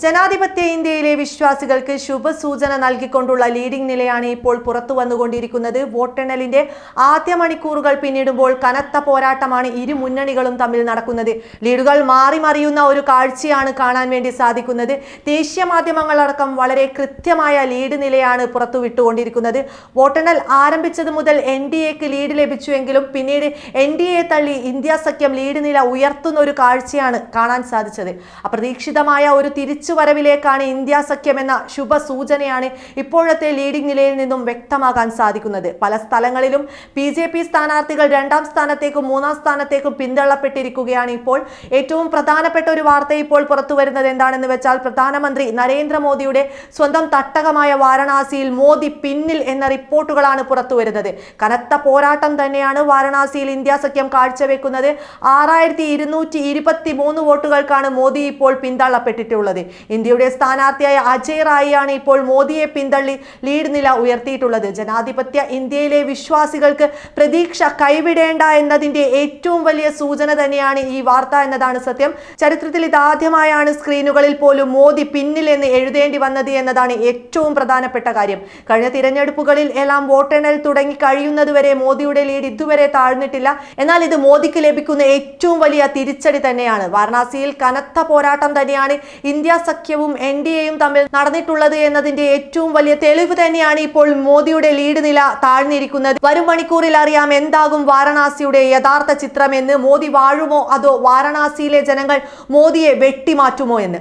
ജനാധിപത്യ ഇന്ത്യയിലെ വിശ്വാസികൾക്ക് ശുഭസൂചന നൽകിക്കൊണ്ടുള്ള ലീഡിംഗ് നിലയാണ് ഇപ്പോൾ പുറത്തു വന്നുകൊണ്ടിരിക്കുന്നത്. വോട്ടെണ്ണലിന്റെ ആദ്യ മണിക്കൂറുകൾ പിന്നിടുമ്പോൾ കനത്ത പോരാട്ടമാണ് ഇരു മുന്നണികളും തമ്മിൽ നടക്കുന്നത്. ലീഡുകൾ മാറി മറിയുന്ന ഒരു കാഴ്ചയാണ് കാണാൻ വേണ്ടി സാധിക്കുന്നത്. ദേശീയ മാധ്യമങ്ങളടക്കം വളരെ കൃത്യമായ ലീഡ് നിലയാണ് പുറത്തു വിട്ടുകൊണ്ടിരിക്കുന്നത് വോട്ടെണ്ണൽ ആരംഭിച്ചത് മുതൽ എൻ ഡി എക്ക് ലീഡ് ലഭിച്ചുവെങ്കിലും പിന്നീട് എൻ ഡി എ തള്ളി ഇന്ത്യ സഖ്യം ലീഡ് നില ഉയർത്തുന്ന ഒരു കാഴ്ചയാണ് കാണാൻ സാധിച്ചത്. അപ്രതീക്ഷിതമായ ഒരു തിരിച്ചുവരവിലേക്കാണ് ഇന്ത്യ സഖ്യമെന്ന ശുഭസൂചനയാണ് ശുഭ സൂചനയാണ് ഇപ്പോഴത്തെ ലീഡിംഗ് നിലയിൽ നിന്നും വ്യക്തമാകാൻ സാധിക്കുന്നത്. പല സ്ഥലങ്ങളിലും ബി ജെ പി സ്ഥാനാർത്ഥികൾ രണ്ടാം സ്ഥാനത്തേക്കും മൂന്നാം സ്ഥാനത്തേക്കും പിന്തള്ളപ്പെട്ടിരിക്കുകയാണ് ഇപ്പോൾ. ഏറ്റവും പ്രധാനപ്പെട്ട ഒരു വാർത്ത ഇപ്പോൾ പുറത്തു വരുന്നത് എന്താണെന്ന് വെച്ചാൽ പ്രധാനമന്ത്രി നരേന്ദ്രമോദിയുടെ സ്വന്തം തട്ടകമായ വാരണാസിയിൽ മോദി പിന്നിൽ എന്ന റിപ്പോർട്ടുകളാണ് പുറത്തു വരുന്നത് കനത്ത പോരാട്ടം തന്നെയാണ് വാരണാസിയിൽ ഇന്ത്യ സഖ്യം കാഴ്ചവെക്കുന്നത്. ആറായിരത്തി ഇരുന്നൂറ്റി ഇരുപത്തി മൂന്ന് വോട്ടുകൾക്കാണ് മോദി ഇപ്പോൾ പിന്തള്ളപ്പെട്ടിട്ടുള്ളത്. ഇന്ത്യയുടെ സ്ഥാനാർത്ഥിയായ അജയ് റായിയാണ് ഇപ്പോൾ മോദിയെ പിന്തള്ളി ലീഡ് നില ഉയർത്തിയിട്ടുള്ളത്. ജനാധിപത്യ ഇന്ത്യയിലെ വിശ്വാസികൾക്ക് പ്രതീക്ഷ കൈവിടേണ്ട എന്നതിന്റെ ഏറ്റവും വലിയ സൂചന തന്നെയാണ് ഈ വാർത്ത എന്നതാണ് സത്യം. ചരിത്രത്തിൽ ഇതാദ്യമായാണ് സ്ക്രീനുകളിൽ പോലും മോദി പിന്നിൽ എന്ന് എഴുതേണ്ടി വന്നത് എന്നതാണ് ഏറ്റവും പ്രധാനപ്പെട്ട കാര്യം. കഴിഞ്ഞ തിരഞ്ഞെടുപ്പുകളിൽ എല്ലാം വോട്ടെണ്ണൽ തുടങ്ങി കഴിയുന്നതുവരെ മോദിയുടെ ലീഡ് ഇതുവരെ താഴ്ന്നിട്ടില്ല. എന്നാൽ ഇത് മോദിക്ക് ലഭിക്കുന്ന ഏറ്റവും വലിയ തിരിച്ചടി തന്നെയാണ്. വാരണാസിയിൽ കനത്ത പോരാട്ടം തന്നെയാണ് ഇന്ത്യ സഖ്യവും എൻ ഡി എയും തമ്മിൽ നടന്നിട്ടുള്ളത് എന്നതിന്റെ ഏറ്റവും വലിയ തെളിവ് തന്നെയാണ് ഇപ്പോൾ മോദിയുടെ ലീഡ് നില താഴ്ന്നിരിക്കുന്നത്. വരും മണിക്കൂറിൽ അറിയാം എന്താകും വാരണാസിയുടെ യഥാർത്ഥ ചിത്രം എന്ന് മോദി വാഴുമോ അതോ വാരണാസിയിലെ ജനങ്ങൾ മോദിയെ വെട്ടിമാറ്റുമോ എന്ന്.